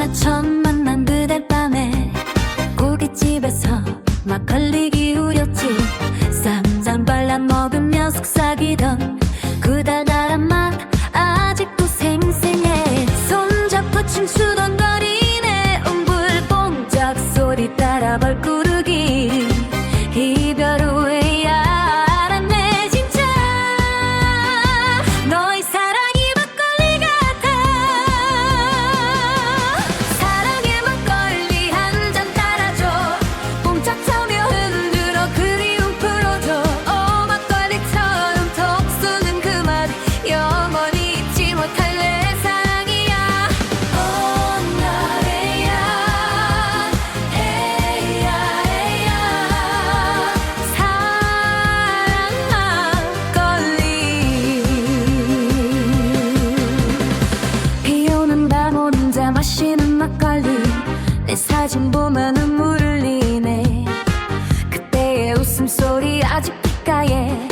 나 처음 만난 그날 밤에 고깃집에서 막걸리 기울였지. 쌈장 발라 먹으며 속삭이던 그 달달한 맛 아직도 생생해. 손잡고 춤추던 거리네. 웅불 봉짝 소리 따라 벌꾸를 막걸리 내 사진 보면 눈물 흘리네. 그때의 웃음소리 아직 귓가에